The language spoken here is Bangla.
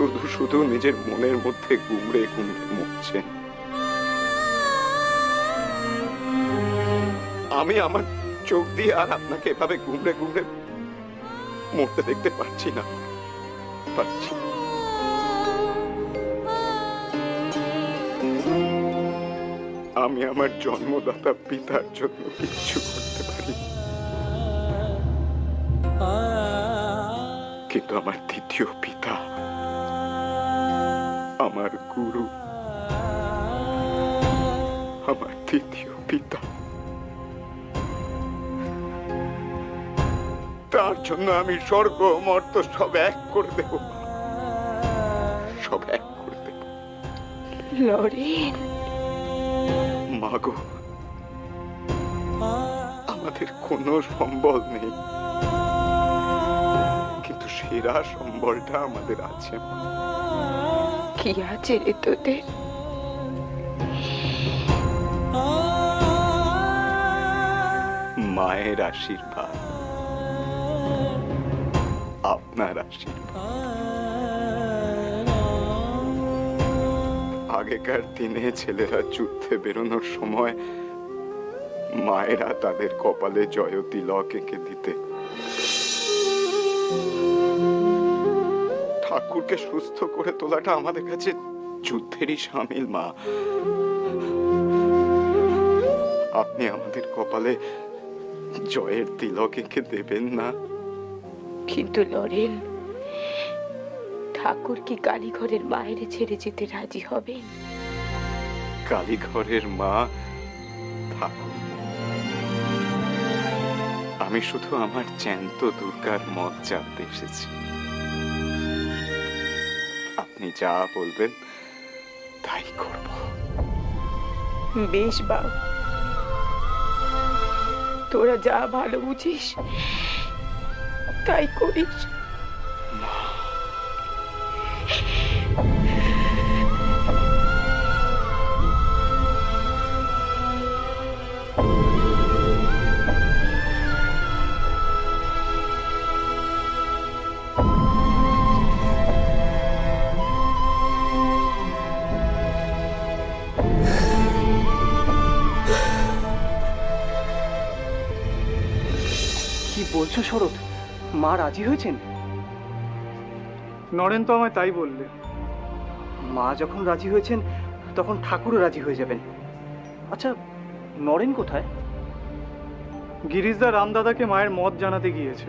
শুধু শুধু নিজের মনের মধ্যে গুমড়ে গুমড়ে মরছেন আমি আমার চোখ দিয়ে আর আপনাকে এভাবে গুমড়ে গুমড়ে মরতে দেখতে পারছি না। পারছি। আমি আমার জন্মদাতা পিতার জন্য কিচ্ছু করতে পারি। কিন্তু আমার দ্বিতীয় পিতা আমার গুরু। আমার দ্বিতীয় পিতা। তার জন্য আমি স্বর্গ মর্ত সব এক করে দেব। সব এক করে দেব। লরেন। মাগো আমাদের কোনো সম্বল নেই। কিন্তু সেরা সম্বলটা আমাদের আছে। মা। কি আছে রে তোদের মায়ের আশীর্বাদ আপনার আশীর্বাদ আগেকার দিনে ছেলেরা যুদ্ধে বেরোনোর সময় মায়েরা তাদের কপালে জয় তিলক এঁকে দিতে ঠাকুরকে সুস্থ করে তোলাটা আমাদের কাছে যুদ্ধেরই সামিল মা। আপনি আমাদের কপালে জয়ের তিলক এঁকে দেবেন না। কিন্তু লরেন ঠাকুর কি কালীঘরের মায়ের ছেড়ে যেতে রাজি হবেন? কালীঘরের মা ঠাকুর আমি শুধু আমার জ্যান্ত দুর্গার মত জানতে এসেছি। আপনি যা বলবেন তাই করব। বেশ বা তোরা যা ভালো বুঝিস তাই করিস। কি বলছো শরৎ? মা রাজি হয়েছেন? নরেন তো আমায় তাই বললে। মা যখন রাজি হয়েছেন তখন ঠাকুরও রাজি হয়ে যাবেন। আচ্ছা নরেন কোথায়? গিরিশদা রামদাদাকে মায়ের মত জানাতে গিয়েছে।